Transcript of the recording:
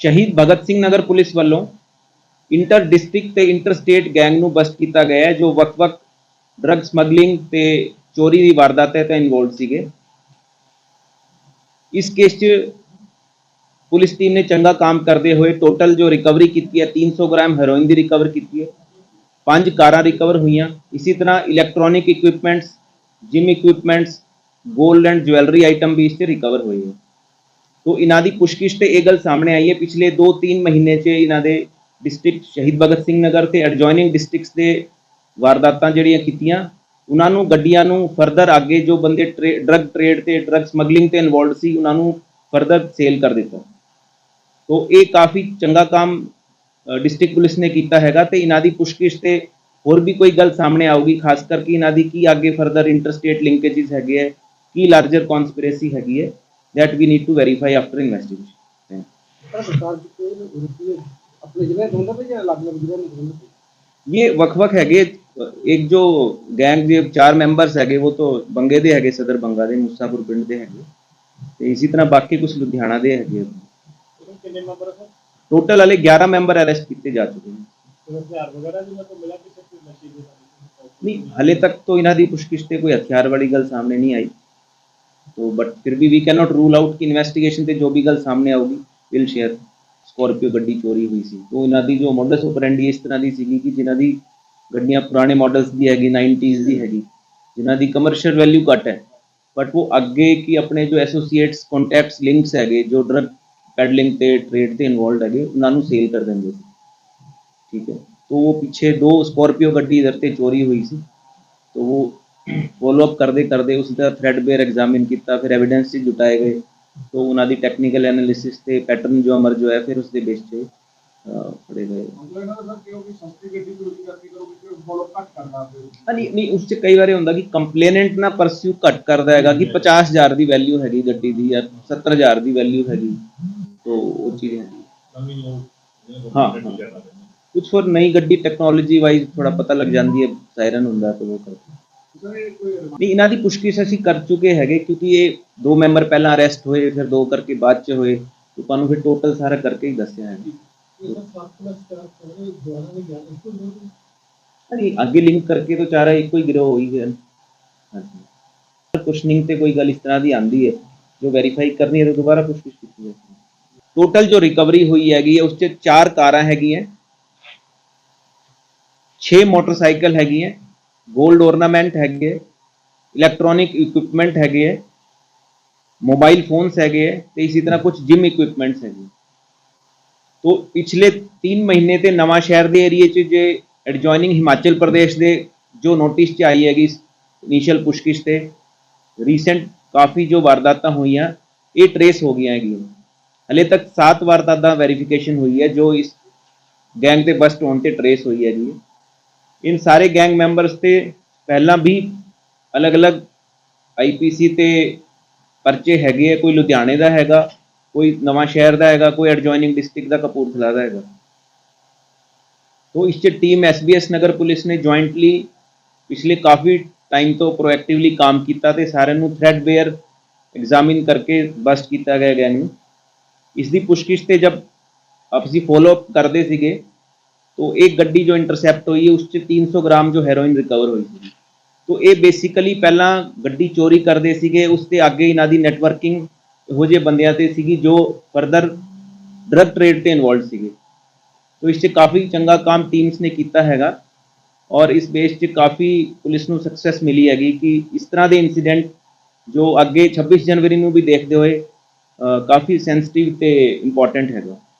ਸ਼ਹੀਦ ਭਗਤ ਸਿੰਘ ਨਗਰ ਪੁਲਿਸ ਵੱਲੋਂ inter district ਤੇ ਇੰਟਰ ਸਟੇਟ ਗੈਂਗ ਨੂੰ ਬਸਟ ਕੀਤਾ ਗਿਆ ਹੈ, ਜੋ ਵੱਖ-ਵੱਖ ਡਰੱਗ ਸਮਗਲਿੰਗ ਤੇ ਚੋਰੀ ਦੀ ਵਾਰਦਾਤਾਂ ਤੇ ਇਨਵੋਲਡ ਸੀਗੇ। ਇਸ ਕੇਸ 'ਚ ਪੁਲਿਸ ਟੀਮ ਨੇ ਚੰਗਾ ਕੰਮ ਕਰਦੇ ਹੋਏ ਟੋਟਲ ਜੋ ਰਿਕਵਰੀ ਕੀਤੀ ਹੈ 300 ਗ੍ਰਾਮ ਹੈਰੋਇਨ ਦੀ ਰਿਕਵਰ ਕੀਤੀ ਹੈ। ਪੰਜ ਕਾਰਾਂ ਰਿਕਵਰ ਹੋਈਆਂ। ਇਸੇ ਤਰ੍ਹਾਂ electronic equipments gym equipments gold and jewellery item ਵੀ ਇਸ 'ਤੇ ਰਿਕਵਰ ਹੋਏ ਹੈ। ਸੋ ਇਹਨਾਂ ਦੀ ਪੁੱਛਗਿੱਛ ਤੇ ਇਹ ਗੱਲ ਸਾਹਮਣੇ ਆਈ ਹੈ। ਪਿਛਲੇ 2-3 ਮਹੀਨੇ 'ਚ ਇਹਨਾਂ ਦੇ ਡਿਸਟ੍ਰਿਕਟ ਸ਼ਹੀਦ ਭਗਤ ਸਿੰਘ ਨਗਰ ਤੇ ਐਡਜੋਇਨਿੰਗ ਡਿਸਟ੍ਰਿਕਟਸ ਦੇ ਵਾਰਦਾਤਾਂ ਜਿਹੜੀਆਂ ਕੀਤੀਆਂ, ਉਹਨਾਂ ਨੂੰ ਗੱਡੀਆਂ ਨੂੰ ਫਰਦਰ ਅੱਗੇ ਜੋ ਬੰਦੇ ਡਰੱਗ ਟ੍ਰੇਡ ਤੇ ਡਰੱਗ ਸਮਗਲਿੰਗ ਤੇ ਇਨਵੋਲਡ ਸੀ, ਉਹਨਾਂ ਨੂੰ ਫਰਦਰ ਸੇਲ ਕਰ ਦਿੱਤਾ। ਤੋ ਇਹ ਕਾਫੀ ਚੰਗਾ ਕੰਮ ਡਿਸਟ੍ਰਿਕਟ ਪੁਲਿਸ ਨੇ ਕੀਤਾ ਹੈਗਾ ਤੇ ਇਹਨਾਂ ਦੀ ਪੁੱਛਗਿੱਛ ਤੇ ਹੋਰ ਵੀ ਕੋਈ ਗੱਲ ਸਾਹਮਣੇ ਆਊਗੀ, ਖਾਸ ਕਰਕੇ ਇਹਨਾਂ ਦੀ ਕੀ ਅੱਗੇ ਫਰਦਰ ਇੰਟਰਸਟੇਟ ਲਿੰਕੇजेस ਹੈਗੇ ਹੈ, ਕੀ ਲਾਰਜਰ ਕਨਸਪੀਰੇਸੀ ਹੈਗੀ ਹੈ। that we need to verify after investigation ਪਰ ਸਰਕਾਰ ਦੀ ਕੋਈ ਰੁਪਏ ਆਪਣੇ ਜ਼ਿਲ੍ਹੇ ਤੋਂ ਹੁੰਦਾ ਜਾਂ ਅਲੱਗ-ਅਲੱਗ ਜ਼ਿਲ੍ਹਿਆਂ ਨੂੰ ਹੁੰਦਾ ये वक-वक हैगे एक जो गैंग ਦੇ ਚਾਰ ਮੈਂਬਰਸ ਹੈਗੇ ਉਹ ਤੋਂ ਬੰਗੇ ਦੇ ਹੈਗੇ ਸਦਰ ਬੰਗਾ ਦੇ ਮੁਸਾਪੁਰ ਪਿੰਡ ਦੇ ਹੈਗੇ ਤੇ ਇਸੇ ਤਰ੍ਹਾਂ ਬਾਕੀ ਕੁਝ ਲੁਧਿਆਣਾ ਦੇ ਹੈਗੇ ਕਿੰਨੇ ਮੈਂਬਰ ਸਰ ਟੋਟਲ ਵਾਲੇ 11 ਮੈਂਬਰ ਅਰੈਸਟ ਕੀਤੇ ਜਾ ਚੁੱਕੇ ਨੇ ਹਥਿਆਰ ਵਗੈਰਾ ਵੀ ਮਤਲਬ ਮਿਲਾ ਕਿਸੇ ਕੋਈ ਨਸ਼ੇ ਦੇ ਨਹੀਂ ਹਲੇ ਤੱਕ तो ਇਹਨਾਂ ਦੀ ਪੁੱਛਗਿੱਛ ਤੇ ਕੋਈ ਹਥਿਆਰ ਵਾਲੀ ਗੱਲ ਸਾਹਮਣੇ ਨਹੀਂ ਆਈ तो बट फिर भी we can not rule out कि इन्वेस्टिगेशन ਤੇ ਜੋ ਵੀ ਗੱਲ ਸਾਹਮਣੇ ਆਊਗੀ ਵਿਲ ਸ਼ੇਅਰ ਸਕਾਰਪੀਓ ਗੱਡੀ ਚੋਰੀ ਹੋਈ ਸੀ ਤੋਂ ਇਹਨਾਂ ਦੀ ਜੋ ਮੋਡਸ ਆਪਰੈਂਡੀ ਇਸ ਤਰ੍ਹਾਂ ਦੀ ਸੀਗੀ ਕਿ ਜਿਨ੍ਹਾਂ ਦੀ ਗੱਡੀਆਂ ਪੁਰਾਣੇ ਮਾਡਲਸ ਦੀ ਹੈਗੀ 90s ਦੀ ਹੈਗੀ ਜਿਨ੍ਹਾਂ ਦੀ ਕਮਰਸ਼ੀਅਲ ਵੈਲਿਊ ਘੱਟ ਹੈ ਬਟ ਉਹ ਅੱਗੇ ਕੀ ਆਪਣੇ ਜੋ ਐਸੋਸੀਏਟਸ ਕੰਟੈਕਟਸ ਲਿੰਕਸ ਹੈਗੇ ਜੋ ਡਰਗ ਪੈਡਲਿੰਗ ਤੇ ਟ੍ਰੇਡ ਤੇ ਇਨਵੋਲਡ ਹੈਗੇ ਉਹਨਾਂ ਨੂੰ ਸੇਲ ਕਰ ਦਿੰਦੇ ਸੀ ठीक है तो वो पीछे दो स्कॉर्पियो गड्डी इधर से चोरी हुई सी तो वो ਫੋਲੋ ਅਪ ਕਰਦੇ ਕਰਦੇ ਉਸ ਦਾ ਥ੍ਰੈਡ ਬੇਅਰ ਐਗਜ਼ਾਮਿਨ ਕੀਤਾ ਫਿਰ ਐਵੀਡੈਂਸ ਸੀ ਜੁਟਾਏ ਗਏ। ਤੋਂ ਉਹਨਾਂ ਦੀ ਟੈਕਨੀਕਲ ਐਨਾਲਿਸਿਸ ਤੇ ਪੈਟਰਨ ਜੋ ਅਮਰ ਜੋ ਹੈ ਫਿਰ ਉਸ ਦੇ ਬੇਸ ਤੇ ਫੜੇ ਗਏ। ਨਹੀਂ ਨਹੀਂ ਉਸ 'ਚ ਕਈ ਵਾਰੀ ਹੁੰਦਾ ਕਿ ਕੰਪਲੇਨੈਂਟ ਨਾ ਪਰਸਿਊ ਘੱਟ ਕਰਦਾ ਹੈਗਾ ਕਿ 50000 ਦੀ ਵੈਲਿਊ ਹੈਗੀ ਗੱਡੀ ਦੀ ਜਾਂ 70000 ਦੀ ਵੈਲਿਊ ਹੈਗੀ। ਤੋਂ ਉਹ ਚੀਜ਼ ਹਾਂ ਹਾਂ। ਕੁਝ ਹੋਰ ਨਈ ਗੱਡੀ ਟੈਕਨੋਲੋਜੀ ਵਾਈਜ਼ ਥੋੜਾ ਪਤਾ ਲੱਗ ਜਾਂਦੀ ਹੈ ਸਾਇਰਨ ਹੁੰਦਾ ਤਾਂ ਉਹ ਕਰਦੇ ਨਹੀਂ, ਇਹਨਾਂ ਦੀ ਪੁੱਛਗਿੱਛ ਅਸੀਂ ਕਰ ਚੁੱਕੇ ਹੈਗੇ ਕਿਉਂਕਿ ਇਹ ਦੋ ਮੈਂਬਰ ਪਹਿਲਾਂ ਅਰੈਸਟ ਹੋਏ, ਫਿਰ ਦੋ ਕਰਕੇ ਬਾਅਦ ਚ ਹੋਏ। ਤੁਹਾਨੂੰ ਫਿਰ ਟੋਟਲ ਸਾਰਾ ਕਰਕੇ ਹੀ ਦੱਸਿਆ ਹੈ। ਇਹ ਸਰ 7 ਪਲੱਸ 4 ਸੋਨੇ ਦੁਆਰਾ ਨਹੀਂ ਗਿਆ ਇਸ ਤੋਂ ਨਹੀਂ ਅੱਗੇ ਲਿੰਕ ਕਰਕੇ ਤਾਂ ਚਾਰਾ ਇੱਕੋ ਹੀ ਗਿਰੋਹ ਹੋ ਹੀ। ਹਾਂਜੀ। ਕੁਸ਼ਨਿੰਗ ਤੇ ਕੋਈ ਗੱਲ ਇਸ ਤਰ੍ਹਾਂ ਦੀ ਆਂਦੀ ਹੈ। ਜੋ ਵੈਰੀਫਾਈ ਕਰਨੀ ਹੈ ਤਾਂ ਦੁਬਾਰਾ ਪੁੱਛਗਿੱਛ ਕੀਤੀ ਜਾਏਗੀ ਟੋਟਲ ਜੋ ਰਿਕਵਰੀ ਹੋਈ ਹੈਗੀ ਹੈ, ਉਸ 'ਚ ਚਾਰ ਕਾਰਾਂ ਹੈਗੀਆਂ। 6 ਮੋਟਰਸਾਈਕਲ ਹੈਗੀਆਂ। 골ਡ ornament ਹੈਗੇ ਇਲੈਕਟ੍ਰੋਨਿਕ ਇਕਵਿਪਮੈਂਟ ਹੈਗੇ ਹੈ ਮੋਬਾਈਲ ਫੋਨਸ ਹੈਗੇ ਹੈ ਤੇ ਇਸੇ ਤਰ੍ਹਾਂ ਕੁਝ ਜਿਮ ਇਕਵਿਪਮੈਂਟਸ ਹੈਗੇ ਤੋਂ ਪਿਛਲੇ 3 ਮਹੀਨੇ ਤੇ ਨਵਾਂ ਸ਼ਹਿਰ ਦੇ ਏਰੀਆ 'ਚ ਜੇ ਐਡਜੋਇਨਿੰਗ ਹਿਮਾਚਲ ਪ੍ਰਦੇਸ਼ ਦੇ ਜੋ ਨੋਟਿਸ 'ਚ ਆਈ ਹੈਗੀ ਇਨੀਸ਼ੀਅਲ ਪੁਸ਼ਕਿਸ਼ ਤੇ ਰੀਸੈਂਟ ਕਾਫੀ ਜੋ ਵਾਰਦਾਤਾਂ ਹੋਈਆਂ, ਇਹ ਟਰੇਸ ਹੋ ਗਈਆਂ ਹੈਗੀਆਂ। ਹਲੇ ਤੱਕ 7 ਵਾਰਦਾਤਾਂ ਵੈਰੀਫਿਕੇਸ਼ਨ ਹੋਈ ਹੈ, ਜੋ ਇਸ ਗੈਂਗ ਦੇ ਬਸਟ ਹੋਣ ਤੇ ਟਰੇਸ ਹੋਈ ਹੈ। ਜੀ ਇਨ ਸਾਰੇ ਗੈਂਗ ਮੈਂਬਰਸ ਤੇ ਪਹਿਲਾਂ ਵੀ ਅਲੱਗ-ਅਲੱਗ ਆਈਪੀਸੀ ਤੇ ਪਰਚੇ ਹੈਗੇ ਆ, ਕੋਈ ਲੁਧਿਆਣੇ ਦਾ ਹੈਗਾ, ਕੋਈ ਨਵਾਂ ਸ਼ਹਿਰ ਦਾ ਹੈਗਾ, ਕੋਈ ਐਡਜੋਇਨਿੰਗ ਡਿਸਟ੍ਰਿਕਟ ਦਾ, ਕਪੂਰਥਲਾ ਦਾ ਹੈਗਾ। ਤੋ ਇਸ 'ਚ ਟੀਮ ਐਸਬੀਐਸ ਨਗਰ ਪੁਲਿਸ ਨੇ ਜੁਆਇੰਟਲੀ ਪਿਛਲੇ ਕਾਫੀ ਟਾਈਮ ਤੋਂ ਪ੍ਰੋਐਕਟਿਵਲੀ ਕੰਮ ਕੀਤਾ ਤੇ ਸਾਰਿਆਂ ਨੂੰ ਥ੍ਰੈਡ ਬੇਅਰ ਐਗਜ਼ਾਮਿਨ ਕਰਕੇ ਬਸਟ ਕੀਤਾ ਗਿਆ ਗੈਂਗ ਨੂੰ। ਇਸ ਦੀ ਪੁੱਛਗਿੱਛ ਤੇ ਜਦ ਆਪਸੀ ਫੋਲੋ ਅਪ ਕਰਦੇ ਸੀਗੇ तो एक गड्डी जो इंटरसेप्ट हुई है उससे 300 ਗ੍ਰਾਮ ਜੋ ਹੈਰੋਇਨ ਰਿਕਵਰ ਹੋਈ ਸੀ ਤੋ ਇਹ ਬੇਸਿਕਲੀ ਪਹਿਲਾਂ ਗੱਡੀ ਚੋਰੀ ਕਰਦੇ ਸੀਗੇ ਉਸ ਤੇ ਅੱਗੇ ਇਹਨਾਂ ਦੀ ਨੈਟਵਰਕਿੰਗ ਇਹੋ ਜਿਹੇ ਬੰਦਿਆਂ ਤੇ ਸੀਗੀ ਜੋ ਫਰਦਰ ਡਰਗ ਟ੍ਰੇਡ ਤੇ ਇਨਵੋਲਡ ਸੀਗੇ ਤੋ ਇਸ 'ਚ ਕਾਫੀ ਚੰਗਾ ਕੰਮ ਟੀਮਸ ਨੇ ਕੀਤਾ ਹੈਗਾ ਔਰ ਇਸ ਬੇਸ 'ਚ ਕਾਫੀ ਪੁਲਿਸ ਨੂੰ ਸਕਸੈਸ ਮਿਲੀ ਹੈਗੀ ਕਿ ਇਸ ਤਰ੍ਹਾਂ ਦੇ ਇਨਸੀਡੈਂਟ ਜੋ ਅੱਗੇ 26 ਜਨਵਰੀ ਨੂੰ ਵੀ ਦੇਖਦੇ ਹੋਏ ਅਹ, ਕਾਫੀ ਸੈਂਸਿਟਿਵ ਤੇ ਇੰਪੋਰਟੈਂਟ ਹੈਗਾ